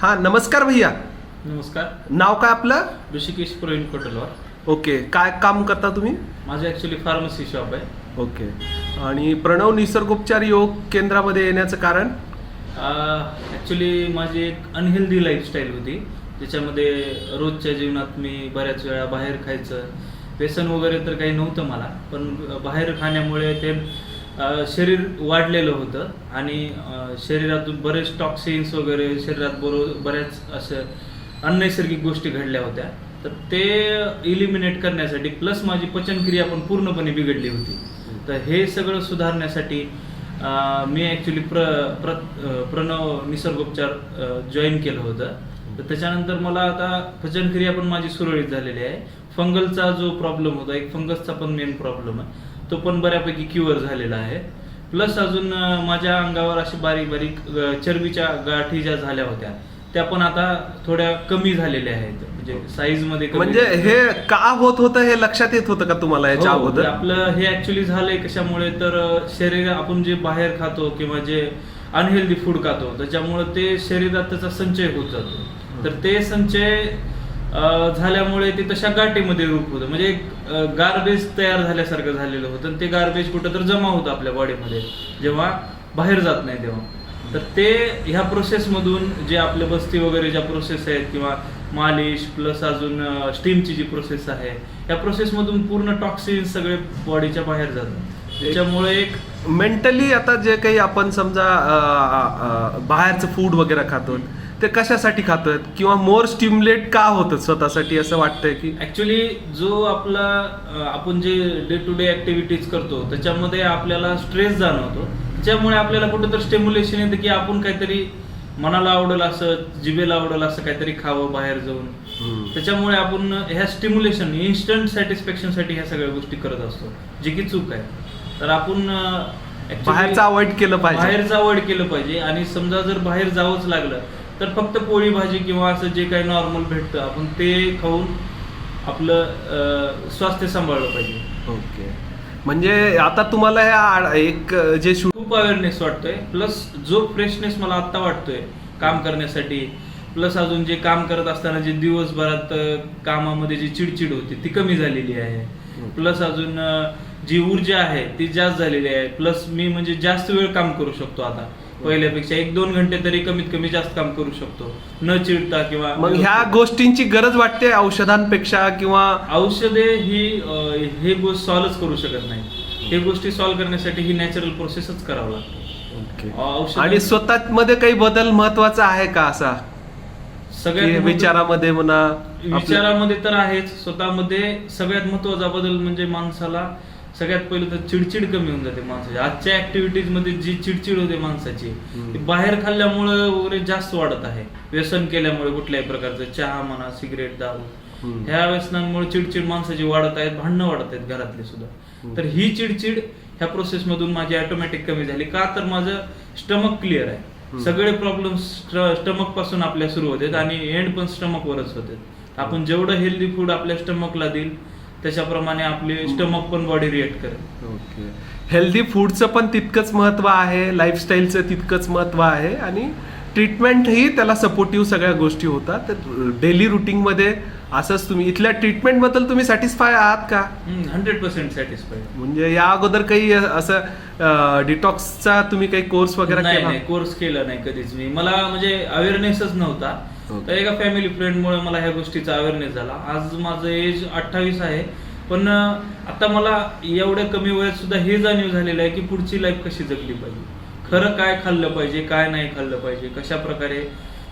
हा नमस्कार भैया. नमस्कार. नाव काय आपलं? ऋषिकेश प्रवीण कोटलवार. ओके काय काम करता तुम्ही? माझं ॲक्च्युली फार्मसी शॉप आहे. ओके. आणि प्रणव निसर्गोपचार योग केंद्रामध्ये येण्याचं कारण? ॲक्च्युली माझी एक अनहेल्दी लाईफस्टाईल होती. त्याच्यामध्ये रोजच्या जीवनात मी बऱ्याच वेळा बाहेर खायचं. व्यसन वगैरे तर काही नव्हतं मला. पण बाहेर खाण्यामुळे ते शरीर वाढलेलं होतं आणि शरीरातून बरेच टॉक्सिन्स वगैरे शरीरात बरो बऱ्याच असं अनैसर्गिक गोष्टी घडल्या होत्या. तर ते इलिमिनेट करण्यासाठी प्लस माझी पचनक्रिया पण पूर्णपणे बिघडली होती. तर हे सगळं सुधारण्यासाठी मी ॲक्च्युली प्र प्र प्रणव निसर्गोपचार जॉईन केलं होतं. तर त्याच्यानंतर मला आता पचनक्रिया पण माझी सुरळीत झालेली आहे. फंगलचा जो प्रॉब्लेम होता एक फंगसचा पण मेन प्रॉब्लेम आहे. तो पण बऱ्यापैकी क्युअर झालेला आहे. प्लस अजून माझ्या अंगावर अशी बारीक बारीक चरबीच्या गाठी ज्या झाल्या होत्या त्या पण आता थोड्या कमी झालेल्या आहेत. म्हणजे साईजमध्ये म्हणजे हे का होत होतं हे लक्षात येत होतं का तुम्हाला याच्या हो, अगोदर आपलं हे ऍक्च्युली झालंय कशामुळे? तर शरीर आपण जे बाहेर खातो किंवा जे अनहेल्दी फूड खातो त्याच्यामुळे ते शरीरात त्याचा संचय होत जातो. तर ते संचय झाल्यामुळे ते तशा गाठीमध्ये रूप होतं. म्हणजे एक गार्बेज तयार झाल्यासारखं झालेलं होतं आणि ते गार्बेज कुठं तर जमा होतं आपल्या बॉडीमध्ये जेव्हा बाहेर जात नाही तेव्हा. तर ते ह्या प्रोसेसमधून जे आपले बस्ती वगैरे ज्या प्रोसेस आहेत किंवा मालिश प्लस अजून स्टीमची जी प्रोसेस आहे या प्रोसेसमधून पूर्ण टॉक्सिन सगळे बॉडीच्या बाहेर जातात. त्याच्यामुळे एक मेंटली आता जे काही आपण समजा बाहेरचं फूड वगैरे खातो ते कशासाठी खातोय किंवा मोर स्टिम्युलेट का होतं स्वतःसाठी असं वाटतंय की? ऍक्च्युली जो आपला अं, आपण जे डे टू डे ऍक्टिव्हिटीज करतो त्याच्यामध्ये आपल्याला स्ट्रेस जाणवतो. त्याच्यामुळे आपल्याला कुठं तर स्टिम्युलेशन येतं की आपण काहीतरी मनाला आवडेल असं जिभेला आवडेल असं काहीतरी खावं बाहेर जाऊन. त्याच्यामुळे आपण ह्या स्टिम्युलेशन इन्स्टंट सॅटिस्फॅक्शनसाठी ह्या सगळ्या गोष्टी करत असतो जे की चूक आहे. तर आपण अं, actually बाहेरचं अवॉइड केलं पाहिजे. बाहेरचं अवॉइड केलं पाहिजे. आणि समजा जर बाहेर जावंच लागलं तर फक्त पोळी भाजी किंवा असं जे काही नॉर्मल भेटतं आपण ते खाऊन आपलं स्वास्थ्य सांभाळलं पाहिजे. ओके. म्हणजे आता तुम्हाला हे एक जे खूप अवेअरनेस वाटतोय प्लस जो फ्रेशनेस मला आत्ता वाटतोय काम करण्यासाठी प्लस अजून जे काम करत असताना जे दिवसभरात कामामध्ये जी चिडचिड होती ती कमी झालेली आहे. प्लस अजून जी ऊर्जा आहे ती जास्त झालेली आहे. प्लस मी म्हणजे जास्त वेळ काम करू शकतो आता. पहिल्यापेक्षा एक दोन घंटे तरी कमीत कमी जास्त काम करू शकतो. न चिडता किंवा मग ह्या गोष्टींची गरज वाटते औषधांपेक्षा किंवा औषधे ही अं, हे गोष्ट सॉल्वच करू शकत नाही. हे गोष्टी सॉल्व्ह करण्यासाठी ही नॅचरल प्रोसेसच करावं लागते. औषध आणि स्वतः मध्ये काही बदल महत्त्वाचा आहे का असा? सगळ्यात की महत्त्व- विचारामध्ये म्हणा आपल्या- विचारामध्ये तर आहेच. स्वतःमध्ये सगळ्यात महत्त्वाचा बदल म्हणजे माणसाला सगळ्यात पहिलं तर चिडचिड कमी होऊन जाते माणसाची आजच्या ऍक्टिव्हिटीजमध्ये जी चिडचिड होते माणसाची. ती बाहेर खाल्ल्यामुळे वगैरे जास्त वाढत आहे व्यसन केल्यामुळे कुठल्याही प्रकारचं चहा म्हणा सिगरेट दारू. ह्या व्यसनांमुळे चिडचिड माणसाची वाढत आहेत भांडणं वाढत आहेत घरातले सुद्धा. तर ही चिडचिड ह्या प्रोसेस मधून माझी ऑटोमॅटिक कमी झाली का तर माझं स्टमक क्लिअर आहे. सगळे प्रॉब्लेम स्टमकपासून आपल्या सुरू होतात आणि एंड पण स्टमक वरच होते आपण जेवढं हेल्दी फूड आपल्या स्टमकला देईल त्याच्याप्रमाणे आपले स्टमक पण बॉडी रिएक्ट करेल. ओके हेल्दी फूडचं पण तितकंच महत्त्व आहे लाईफस्टाईलचं तितकंच महत्त्व आहे आणि ट्रीटमेंटही त्याला सपोर्टिव्ह सगळ्या गोष्टी होतात. तर डेली रुटीनमध्ये असंच तुम्ही इथल्या ट्रीटमेंटबद्दल तुम्ही सॅटिस्फाय आहात का? हंड्रेड पर्सेंट सॅटिस्फाईड म्हणजे या अगोदर काही असं डिटॉक्सचा तुम्ही काही कोर्स वगैरे नाही केला? नाही कोर्स केला नाही कधीच मी. मला म्हणजे अवेअरनेसच नव्हता. तर एका फॅमिली फ्रेंडमुळे मला ह्या गोष्टीचा अवेअरनेस झाला. आज माझं एज अठ्ठावीस आहे पण आता मला एवढ्या कमी वयात सुद्धा हे जाणीव झालेलं आहे की पुढची लाईफ कशी जगली पाहिजे. खरं काय खाल्लं पाहिजे काय नाही खाल्लं पाहिजे कशा प्रकारे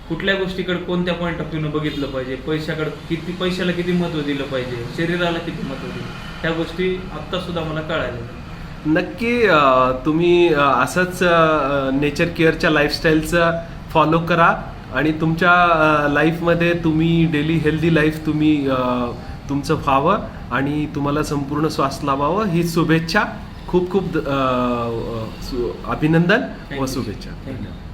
कुठल्या गोष्टीकडे कोणत्या पॉईंट ऑफ व्ह्यूनं बघितलं पाहिजे पैशाकडे किती पैशाला किती महत्त्व दिलं पाहिजे शरीराला किती महत्त्व दिलं ह्या गोष्टी आत्ता सुद्धा मला कळाल्या. नक्की तुम्ही असंच नेचर केअरच्या लाईफस्टाईलचं फॉलो करा. आणि तुमच्या लाईफमध्ये तुम्ही डेली हेल्दी लाईफ तुम्ही तुमचं व्हावं आणि तुम्हाला संपूर्ण स्वास्थ्य लाभावं ही शुभेच्छा खूप खूप अभिनंदन व. शुभेच्छा you.